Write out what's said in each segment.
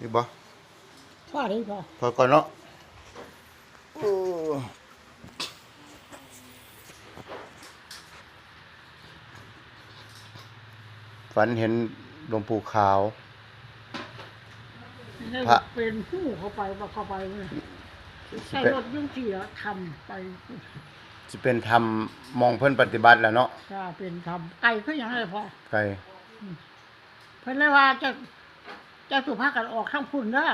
นี่บ่ว่าดีพอพอก่อนเนาะเออฝันเห็นหลวงปู่ขาวให้พระ เป็นผู้เข้าไปว่าเข้าไปเนี่ยใช้รถยุ่งเสียทำไปจะเป็นธรรมมองเพิ่นปฏิบัติแล้วเนาะจะเป็นทำไก่ก็ยังไงพอไกล เพิ่นเลยว่าจะ จะสุภาพกันออกทั้งพุ่นเด้อ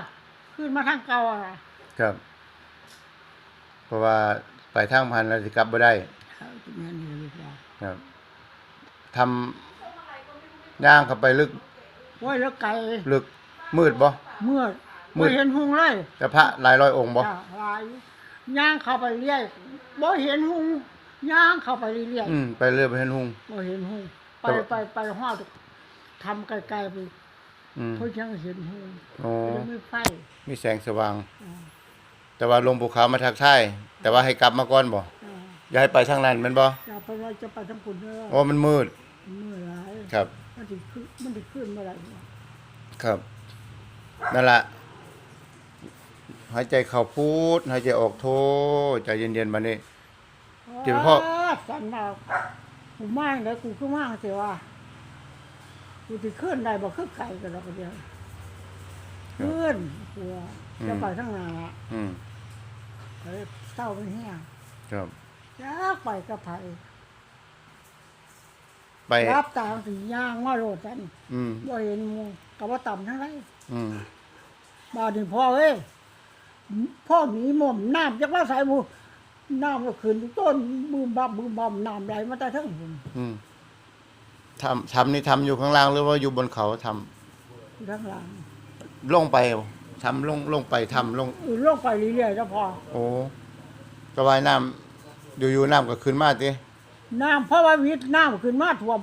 ขึ้นมาทางเก่าอะครับ เพราะว่าไปทางพันแล้วสิกลับบ่ได้ เขาจะแม่นอยู่หรือเปล่าครับทำย่างเข้าไปลึกโอ้ยแล้วไก่ลึกมืดบ่ เมื่อมืดบ่เห็นหุงเลยแต่พระหลายร้อยองค์บ่ จ้ะลายย่างเข้าไปเรื่อยบ่เห็นหุงย่างเข้าไปเรื่อยอืมไปเรื่อยไปเห็นหุงบ่เห็นหุงไปแต่ว่า ไปไปฮอดทำไกลๆไปอืม เพิ่นยังเห็นหุงโอ้ยังไม่ไฟมีแสงสว่างอ่าแต่ว่าหลวงปู่ขาวมาทักทายแต่ว่าให้กลับมาก่อนบ่อ่าอย่าให้ไปทางนั้นแม่นบ่จะไปว่าจะไปทางคุณเด้อโอ้มันมืดเมื่อไหรครับมันสิขึ้นมันสิขึ้นเมื่อไหร่ครับนั่นล่ะหายใจเข้าพูดหายใจออกโทใจเย็นๆมานี่เดี๋ยวพ่อสันมากูมาจั่งเลยกูคือมาเสียว่า กูสิขึ้นได้บ่คือไก่กันแล้วก็เดียวขึ้นกลัวจะไปทางไหนอะอืมเฮ้ยเศร้ามันแห้งครับจักไปกับไผไปรับตามสีย่างมาโลดกันอืมบ่เห็นหมูก็บ่ต่ำทั้งไรอืมบาดนี่พ่อเอ้ยพ่อหนีหม่อมน้ำจักว่าใส่หมูน้ำก็ขึ้นต้นบึมบัมบึมบัมน้ำไหลมาแต่ทั้งหุ่นอืม ทำทำนี่ทำอยู่ข้างล่างหรือว่าอยู่บนเขาทำทั้งหลังลงไปทำลงลงไปทำลงอื่นลงไปเรื่อยๆแล้วพอ โอ้กระวายน้ำอยู่ๆน้ำก็ขึ้นมาติน้ำเพราะว่าวิทย์น้ำขึ้นมาท่วม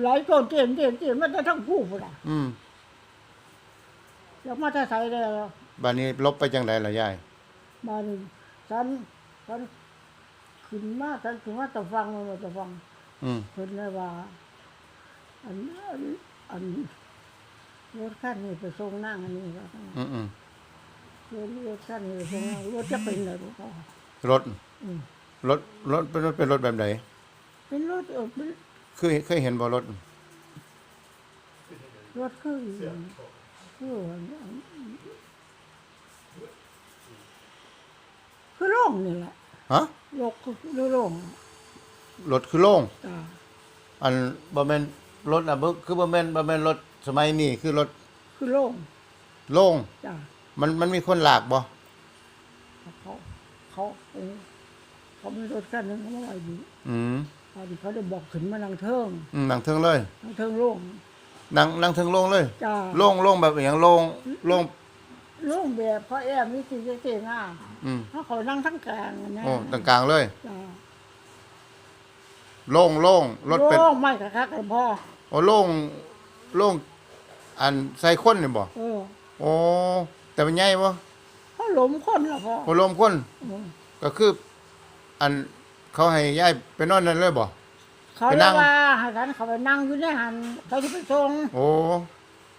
ไหลก้นเตียนเตียนเตียนมาแต่ทั้งผู้พุ่นน่ะอืมแล้วมาแต่ใส่ได้แล้วบัดนี้ลบไปจังไดล่ะยายมานี่ฉันฉันขึ้นมาฉันขึ้นมาแต่ฟังมันแต่ฟังอืม เพิ่นเลยว่า อันอันอันรถคันนี้ไปส่งนั่งอันนี้ก็อืมอืมรถรถคันนี้ไปส่งนั่งรถจะเป็นอะไรบ่พอรถอืมรถรถเป็นรถเป็นรถแบบไหนเป็นรถเออเป็นเคยเคยเห็นบ่รถ รถคือคือคือโล่งนี่แหละฮะโลกคือโล่งรถคือโล่งจ้าอันบ่แม่น รถอะบ่คือบ่แม่นบ่แม่นรถสมัยนี้คือรถคือโล่งโล่งจ้ามันมันมีคนลากบ่เขาเขาเออเขามีรถคันหนึงเขามาไว้ดีอืมตอนนี้เขาได้บอกขึ้นมาทางเทิงอืมนั่งเทิงเลยทางเทิงโล่งนั่งนั่งเทิงโล่งเลย จ้าโล่งโล่งแบบอย่างโล่งโล่งโล่งแบบเพราะแอมมีสีเจ๋งๆอะอืมเขาเขานั่งทั้งกลางนะโอ้ตรงกลางเลย จ้า โล่งโล่งรถเป็นโล่งไม่กะคักกันพ่อโอ้โล่งโล่งอันใส่คนนี่บ่เออโอ้แต่มันใหญ่บ่เขาหลมคนละพ่อโอ้ลมคนเออก็คือ อันเขาให้ย้ายไปนอนนั่นเลยบ่ เขาไปเรีนั่ยง กว่าให้ฉันเขาไปนั่งอยู่ในหันเขาจะไปส่งโอ้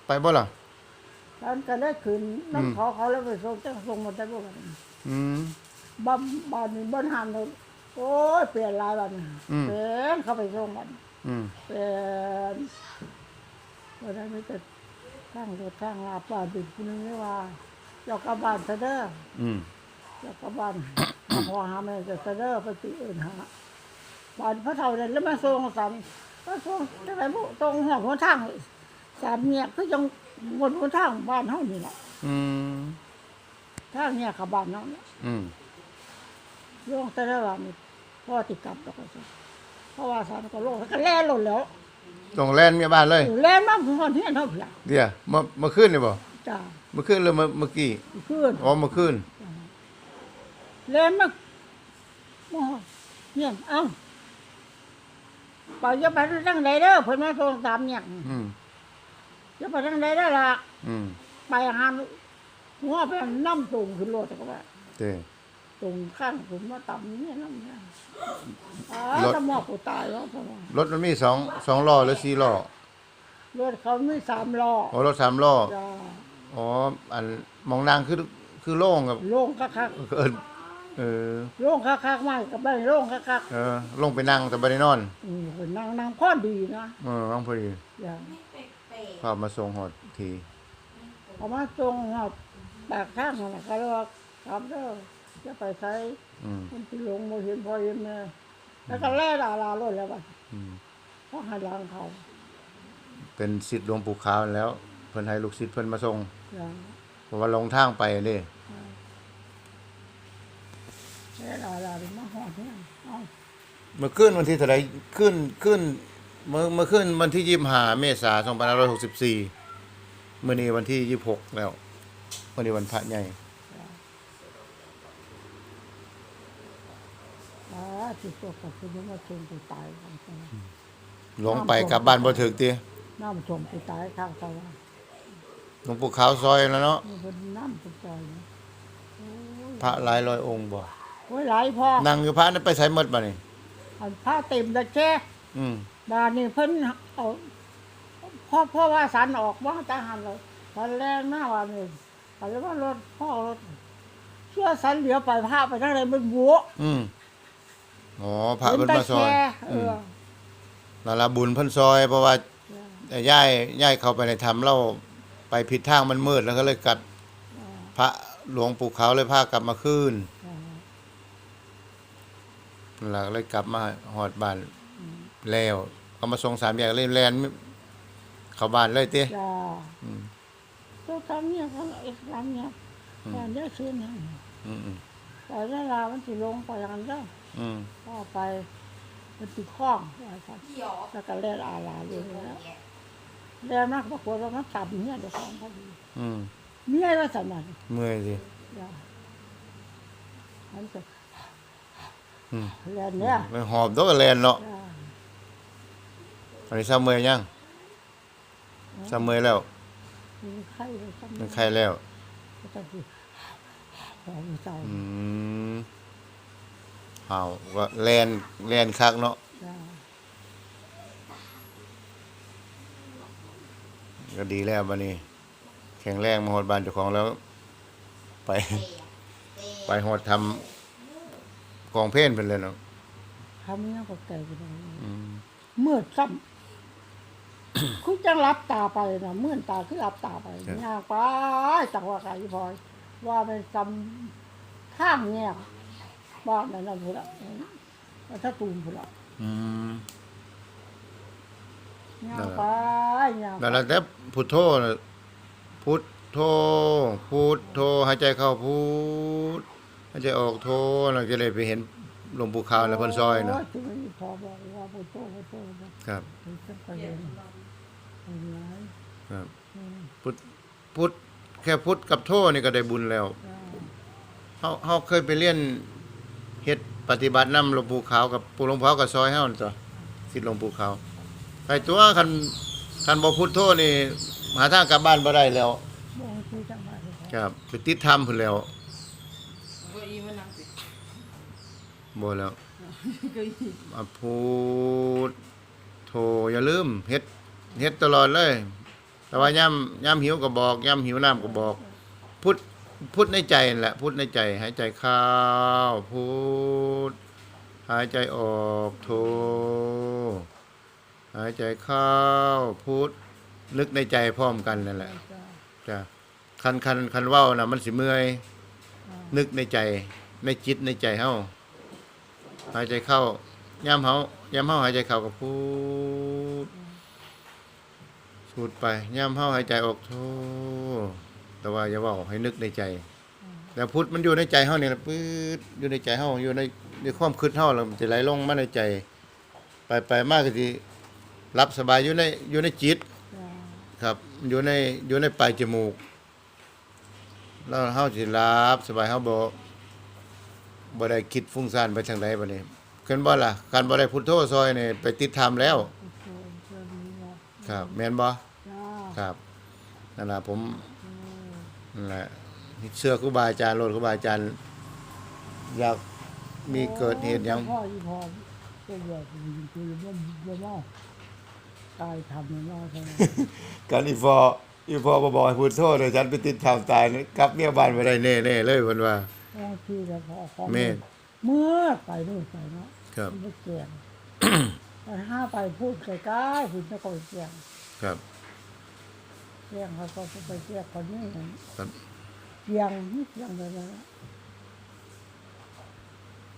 ไปบ่ล่ะ ฉันก็ได้ขึ้นอืม น้ำเขาเขาแล้วไปส่งจะส่งหมดได้บ่กันอืมบ้านบ้านนี้บ้านหันเลย โอ้ยเปลี่ยนหลายวันอืม เปลี่ยนเขาไปส่งกันอืมเปลี่ยนวันนั้นไม่แต่ทางรถทางลาป้าดึกคนนึงนี่ว่าเจ้ากลับบ้านซะเด้ออืมเจ้ากลับบ้านพอหาแม่จะซะเด้อไปติเอิ้นหาบ้านพระเฒ่าเนี่ยแล้วมาส่งสันมาส่งจังไดบ่ตรงหัวหัวทางสามเนี่ยคือจังบนหัวทางบ้านเฮานี่แหละอืมทางเนี่ยกับบ้านเฮาเนี่ย อืมลงแต่ละวันนี่ พ่อติกลับแล้วก็สิเพราะว่าสันก็ลงก็แล่นลงแล้วตรงแล่นเมียบ้านเลย แล่นมาหัวเฮียนเฮาเพียเดี๋ยวเมื่อเมื่อคืนนี่บ่จ้าเมื่อคืนหรือเมื่อเมื่อกี้ขึ้นอ๋อเมื่อคืนแล่นมาโอ้เนี่ยเอ้าไปอย่าไปทางใดเด้อเพิ่นมาส่งตามเนี่ยอืมอย่าไปทางใดเด้อล่ะอืมไปหาหัวไปน้ำตุ่มขึ้นรถก็ว่าเต้ตุ่มข้างผมมาต่ำเนี่ยน้ำเนี่ยอ่ารถสมองกูตายแล้วสมองรถมันมีสองสองล้อหรือสี่ล้อรถเขามีสามล้อโอ้รถสามล้อจ้าอ๋ออันมองนางคือคือโล่งกับโล่งคักเอินเออๆโล่งคักๆมากกับได้โล่งคักเออลงไปนั่งแต่บ่ได้นอนๆอืมเป็นนางนางพ่อดีนะเออน้องพอดีอย่างพามาส่งหอดที เอามาตรงหอบปากข้างนั่นแหละก็เลยว่าครับเด้อ จะไปใช้อืมมันสิลงบ่เห็นพอเห็นแม่แล้วก็แล่ดาราโลดแล้วบัดอืมเพราะให้ล้างเขาเป็นสิทธิ์หลวงปู่ขาวแล้ว เพิ่นให้ลูกศิษย์เพิ่นมาส่งอย่าง เพราะว่าลงทางไปนี่ แล่ดาราเป็นมาหอดเนี่ยเอาเมื่อคืนวันที่เท่าไหร่ขึ้นขึ้นเมื่อเมื่อคืนวันที่25เมษายน2564มื้อนี้วันที่26แล้ววันนี้วันพระใหญ่ อ่าสิตกกับคุณมาชมกูตายกันใช่ไหมหลงไปกลับบ้านบ่ถึกติน้ำชมกูตายข้างสวรรค์หลวงปู่ขาวซอยแล้วเนาะนี่เป็นน้ำกูตายนะโอ้ยพระหลายร้อยองค์บ่โอ้ยหลายพ่อนั่งอยู่พระนั้นไปไสหมดบัดนี้อันผ้าเต็มตะแช่อืมบานนี่เพิ่นเอาพ่อพ่อว่าสันออกว่าตาหันเลยสันแรงหน้าวันนี้สันแล้วว่ารถพ่อรถเชื่อสันเหลียวไปผ้าไปทั้งไรมันบัวอืม อ๋อพระเพิ่นมาซอยเออืมอนั่นละบุญเพิ่นซอย เพราะว่าย่ายย่ายเข้าไปในถ้ำเราไปผิดทางมันมืดแล้วก็เลยกลับ พระหลวงปู่ขาวเลยพากลับมาคืนนั่นล่ะก็เลยกลับมาหอดบ้านแล้วก็มาส่งสามแยกเลยแลนเข้าบ้านเลยติจ้าอืมตัวทำเนี่ยทั้งไอ้ทำเนี่ยแต่เดี๋ยวซื้อเนี่ยอืมอืมแต่เวลามันสิลงไปอย่างนั้นเด้ ออืมก็ไปมันติดข้องว่าซั่นแล้วก็เล่นอาลาอยู่แล้วเล่นนักปรากฏว่ามันจับเนี่ยเดี๋ยวของพอดีอืมเมียว่าสนั่นเมื่อยสิจ้ามันจะอืมเล่นเนี่ยมันหอบตัวก็แลนเนาะจ้าอันนี้ซ้ำเมื่อยยังซ้ำเมื่อยแล้วมีไข้เลยซ้ำมันไข้แล้วก็จะสิหอมเศร้า อืม เฮาก็แลนแลนคักเนาะจ้าก็ดีแล้วบัดนี้ แข็งแรงมาฮอดบ้านเจ้าของแล้ว ไป ไปฮอดทำกองเพลนเพิ่นเลยเนาะทำเนี่ยก็แก่ไปเลยอืมมืดซ้ำคุณจังรับตาไปนะมื่นตาคือรับตาไปยากไปจังว่าไก่พลอยว่าเป็นจำข้างเนี่ย บ้านนั่นนั่นพุ่นละว่าถ้าตูมพุ่นละอืมยากไปยากไป นั่นแหละแต่พุทโธน่ะพุทโธพุทโธหายใจเข้าพุทหายใจออกโธเราจะได้ไปเห็นหลวงปู่ขาวและเพิ่นซอยเนาะโถึงมีพอบอกว่าพุทโธพุทโธพุทโธครับ ถึงจะไปเห็นเห็นไหมครับ อืมพุทพุทแค่พุทกับโธนี่ก็ได้บุญแล้ว จ้าเฮาเฮาเคยไปเรียน เฮ็ดปฏิบัตินำหลวงปู่ขาวกับปู่หลวงพ่อกับซอยเฮานั่นตัวสิทธิ์หลวงปู่ขาวไปตัวคันคันบ่พุทโธนี่หาทางกลับบ้านบ่ได้แล้วบางทีจังหวะที่ครับไปติดธรรมพุ่นแล้วก็อีมันนั่งสิบ่แล้วก็อีมาพูดโทอย่าลืมเฮ็ดเฮ็ดตลอดเลย แต่ว่ายามยามหิวก็บอกยามหิวน้ำก็บอก พุทธ พุทธในใจแหละพุทธในใจ หายใจเข้าพุทหายใจออกโทหายใจเข้าพุทธนึกในใจพร้อมกันนั่นแหละจ้ะคันคันคันว้าวนะมันสิเมื่อยนึกในใจในจิตในใจเฮาหายใจเข้ายามเฮายามเฮาหายใจเข้าก็พูดสูดไปยามเฮาหายใจออกโท แต่ว่าอย่าเว้าให้นึกในใจ แต่พุทธมันอยู่ในใจเฮานี่ล่ะปื๊ดอยู่ในใจเฮาอยู่ในในความคิดเฮาแล้วมันสิไหลลงมาในใจ ไปไปมากก็สิรับสบายอยู่ในอยู่ในจิตจ้าครับ อยู่ในอยู่ในปลายจมูก แล้วเฮาสิรับสบายเฮาบ่บ่ได้คิดฟุ้งซ่านไปทางใดบัดนี้เคินบ่ล่ะการบ่ได้พุทโธซอยนี่ไปติดธรรมแล้วพุทโธเพื่อนี้ว่าครับ แม่นบ่จ้าครับนั่นล่ะผมอืม นั่นแหละเชื่อครูบาอาจารย์โลดครูบาอาจารย์อยากมีเกิดเหตุหยังพ่ออีพ่อก็อยากอยู่คือว่าว่าว่าตายทำมันว่าใช่ไหมการอีฟออีพ่อบ่บอกให้พูดโทษเลยฉันไปติดทำตายนี่กลับเมียบ้านบ่ได้แน่ๆเลยเพิ่นว่าบางทีแล้วพอของแม่น เมื่อไปนู่นไปเนาะครับมันไม่เกี่ยงไปห้าไปพูดใกล้ๆพูดไม่ค่อยเกี่ยงครับ เกี่ยงเขาก็ไปเกี่ยงคนนี้ครับเกี่ยงนี่เกี่ยงเลยนะ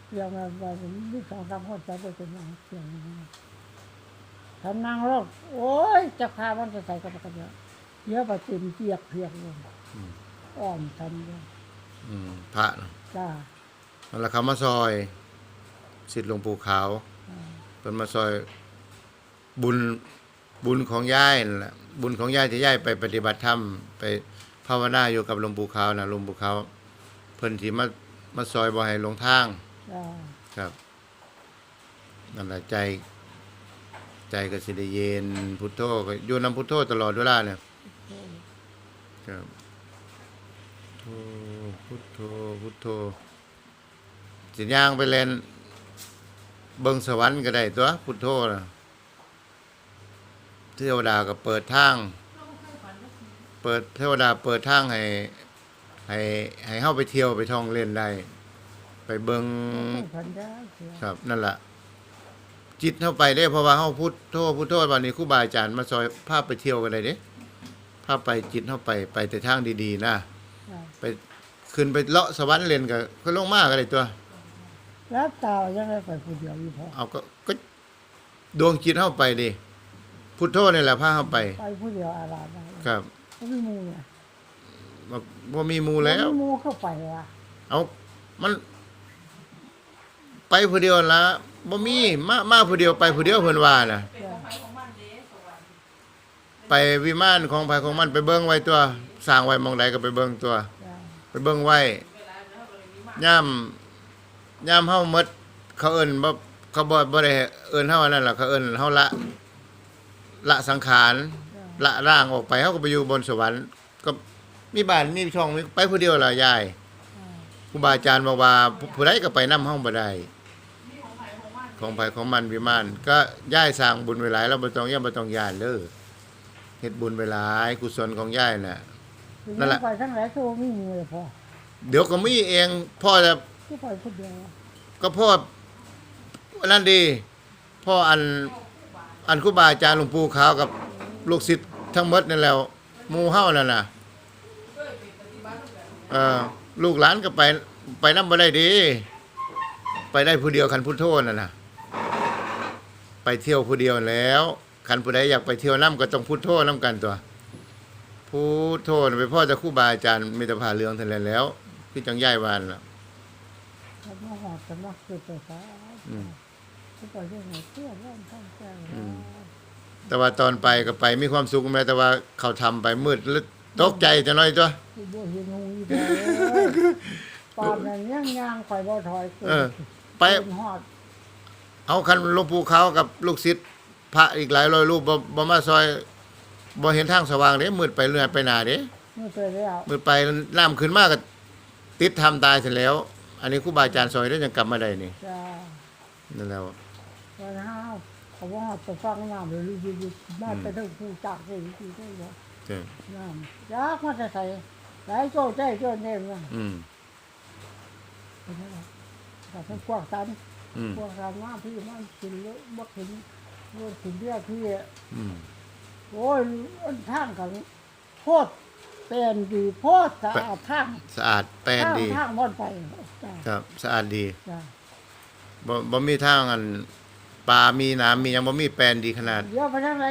เกี่ยงมาแบบนี้สองสามคนจะไปเป็นอย่างเกี่ยงนะทำนางรอกโอ้ยจะพามันจะใส่กันกันเยอะเยอะไปเต็มเกียกเพียกเลยอ้อมทันเลยอืมพระน่ะจ้านั่นล่ะเขามาซอยสิทธิ์หลวงปู่ขาวอ่าเพิ่นมาซอยบุญ บุญของยายนั่นแหละบุญของยายที่ยายไปปฏิบัติธรรมไปภาวนาอยู่กับหลวงปู่ขาวน่ะหลวงปู่ขาวเพิ่นสิมามาซอยบ่ให้หลงทาง จ้าครับนั่นแหละใจ ใจก็สิได้เย็นพุทโธก็อยู่นำพุทโธตลอดเวลาเนี่ยครับโธพุทโธพุทโธสิย่างไปเล่นเบิ่งสวรรค์ก็ได้ตัวพุทโธน่ะ เทวดาก็เปิดทาง เปิดเทวดาเปิดทางให้ให้ให้เฮาไปเที่ยวไปท่องเล่นได้ ไปเบิ่งพันได้เสียครับนั่นแหละจิตเข้าไปได้เพราะว่าเฮาพุทโธพุทโธวันนี้ครูบาอาจารย์มาซอยพาไปเที่ยวกันได้เด้พาไปจิตเข้าไปไปแต่ทางดีๆนะจ้าไปขึ้นไปเลาะสวรรค์เล่นก็ก็ลงมาก็ได้ตัวแล้วตายังไงไปคนเดียวอยู่พอเอาก็ก็ดวงจิตเข้าไปดิ พุทโธนี่แหละพาเข้าไป ไปผู้เดียวอาลาได้ครับไม่มีหมูเนี่ยบ่บ่มีหมู่แล้วไม่มีหมูเข้าไปอะเอามัน ไปผู้เดียวละบ่มีมามาผู้เดียวไปผู้เดียวเพิ่นว่าน่ะจ้าไปวิมานของภายของมันไปเบิ้งไว้ตัวสร้างไว้หมองใดก็ไปเบิ้งตัว จ้าไปเบิ้งไว้ย่ามย่ามเฮาหมด เขาเอิ้นบ่เขาบ่บ่ได้เอิ้นเฮาอันนั้นล่ะเขาเอิ้นเฮาละ ละสังขารจ้าละร่างออกไปเฮาก็ไปอยู่บนสวรรค์ก็มีบ้านมีช่องมีไปผู้เดียวล่ะยายอ่าครูบาอาจารย์บอกว่าผู้ผู้ใดก็ไปนำเฮาบ่ได้ของไผของมันวิมาน ก็ย้ายสร้างบุญไว้หลายแล้วบ่ต้องย่าบ่ต้องย้านเด้อเฮ็ดบุญไว้หลายกุศลของยายน่ะนั่นแหละไปทั้งหลายตัวไม่มีเลยพอเดี๋ยวก็มีเองพ่อจะที่ไปคนเดียวก็พ่ออันนั่นดีพ่ออัน อันครูบาอาจารย์หลวงปู่ขาวกับลูกศิษย์ทั้งหมดนั่นแหล้วหมู่เฮานั่นน่ะเออลูกหลานก็ไปไปนำบ่ได้ดีไปได้ผู้เดียวคันพุทโธนั่นน่ะ ไปเที่ยวผู้เดียวแล้วคันผู้ใดอยากไปเที่ยวนํก็ต้องพุทโธนํกันตัวพุทโธน่ะไปพ่อจะครูบาอาจารย์มีแต่ผ้าเหลืองเท่านั้นแหล้ว คือจังย้ายวานน่ะ เขามาหอดกันมาคือไปซะ อืมที่ไปเรื่องไหนเที่ยวเรื่องท่องเที่ยวอืมแต่ว่าตอนไปก็ไปมีความสุขแม้แต่ว่าเขาทำไปมืดแล้วตกใจจะน้อยตัวที่บัวหินหูอีกแล้วปานนั้นย่างย่างคอยบ่ถอยกินเออ ไปเต็มหอดเอาคันหลวงปู่เขากับลูกศิษย์พระอีกหลายร้อยรูปบ่บ่มาซอยบ่เห็นทางสว่างเด้มืดไปเรื่อยไปหน้าเด้เมื่อเคยแล้วมืดไปน้ำขึ้นมาก็ติดทำตายเสร็จแล้ว อันนี้ครูบาอาจารย์ซอยได้ยังกลับมาได้นี่จ้านั่นแล้ว วันห้าวเขาว่าหอดไปฟังน้ำเลยรีบๆบ้านไปถึงผู้จักเลยที่ได้บ่ใช่น้ำยากมาจะใส่หลายโจ้ใจโจ้เนี่ยมันอืมเป็นอะไรแต่เป็นพวกตันอืมพวกเราหน้าพี่มันกินเยอะบ่กินเยอะกินเยอะพี่อืมโอ้ยอันทางกันโพดเป็นดีโพดสะอาดทางสะอาดแปดทางดี ทางบอนไปจ้าครับ สะอาดดีจ้าบ่บ่มีทางอัน ปลามีน้ำมีหยังบ่มีแปลนดีขนาด เดี๋ยวไปทางไหน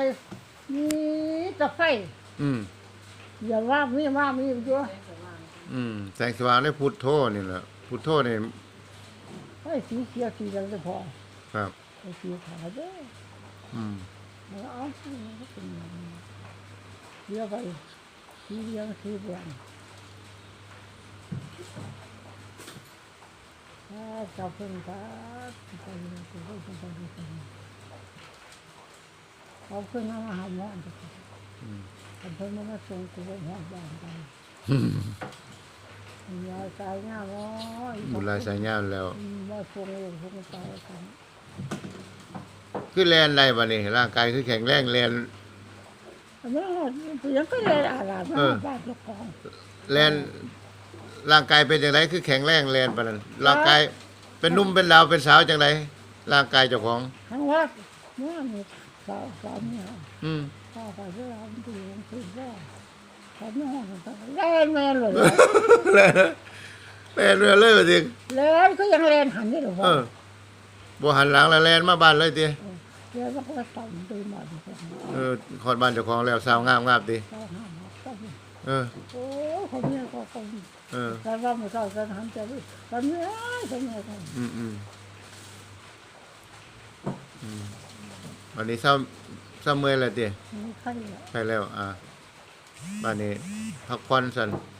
มีแตะไฟอืม อย่าว่ามีว่ามีอยู่อืม แสงสว่างได้พุทโธนี่แหละพุทโธนี่ไฟสีเขียวสีเหลืองจะพอครับไฟสีขาวเด้ออืม แล้วเอาสีมันก็เป็นอย่างนี้เดี๋ยวไปสีเหลืองสีแดง ถ้าจะเพิ่งตาไปเลยกูก็จะไปดูกันเอาขึ้นมาหาหมออันจะทำเพิ่งมาส่งกูไปหอดบ้านไปยายตายง่ายร้อยบุญลายสายงาแล้วมาส่งเองพวกมันตายกันคือแลนได้บัดนี้ร่างกายคือแข็งแรงแลนอันนี้เสียงก็เลยอาลาดมาบ้านเจ้าของแลน ร่างกายเป็นจังไดคือแข็งแรงแลนปานนั้นร่างกายเป็นหนุ่มเป็นลาวเป็นสาวจังไดร่างกายเจ้าของ ทั้งว่าเมื่อมีสาวสาวเนี่ยอืมข้าไปเรื่องที่ลงทุนก็ทำไม่ห้องกันเล่นแม่เลยแลนแลนเรือเลยว่าติเล่นก็ยังเล่นหันนี่หรอเออบ่หันหลังแล้วแลนมาบ้านเลยติเล่นแล้วก็ต่ำตีมาดีกว่าเออขอดบ้านเจ้าของแล้วสาวงามงามติก็ห้ามก็ เออ โอ้คนนี้ก็คงเออแต่ว่าไม่ต้องการทำใจตอนนี้ตอนนี้ก็อืมอืมอืมวันนี้เศร้าเศร้าเมื่อยแล้วติมีขั้นเลยใช่แล้ว อ่าบ้านนี้พักผ่อนสันเ